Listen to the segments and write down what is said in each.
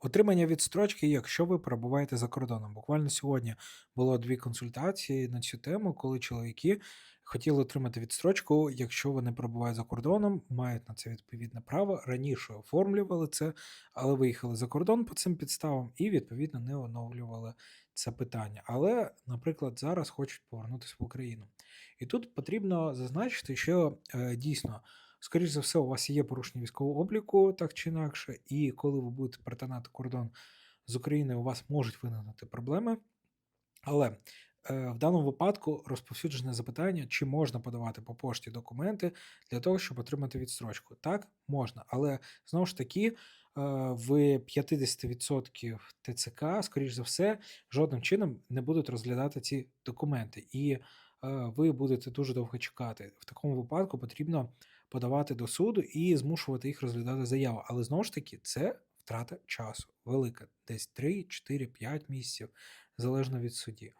Отримання відстрочки, якщо ви перебуваєте за кордоном. Буквально сьогодні було дві консультації на цю тему, коли чоловіки хотіли отримати відстрочку, якщо вони перебувають за кордоном, мають на це відповідне право. Раніше оформлювали це, але виїхали за кордон по цим підставам і відповідно не оновлювали це питання. Але, наприклад, зараз хочуть повернутися в Україну. І тут потрібно зазначити, що е, дійсно. Скоріше за все, у вас є порушення військового обліку, так чи інакше, і коли ви будете перетинати кордон з Україною, у вас можуть виникнути проблеми. Але е, в даному випадку розповсюджене запитання, чи можна подавати по пошті документи для того, щоб отримати відстрочку. Так, можна, але знову ж таки, е, в 50% ТЦК, скоріш за все, жодним чином не будуть розглядати ці документи, і е, ви будете дуже довго чекати. В такому випадку потрібно подавати до суду і змушувати їх розглядати заяву. Але знову ж таки, це втрата часу велика, десь 3, 4, 5 місяців, залежно від судді.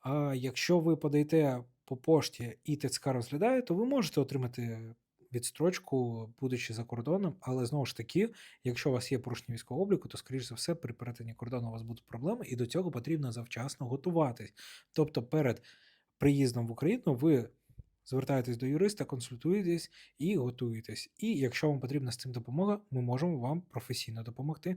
А якщо ви подаєте по пошті і ТЦК розглядає, то ви можете отримати відстрочку, будучи за кордоном, але знову ж таки, якщо у вас є порушення військового обліку, то, скоріш за все, при перетині кордону у вас будуть проблеми, і до цього потрібно завчасно готуватись. Тобто, перед приїздом в Україну ви звертаєтесь до юриста, консультуєтесь і готуєтесь. І якщо вам потрібна з цим допомога, ми можемо вам професійно допомогти.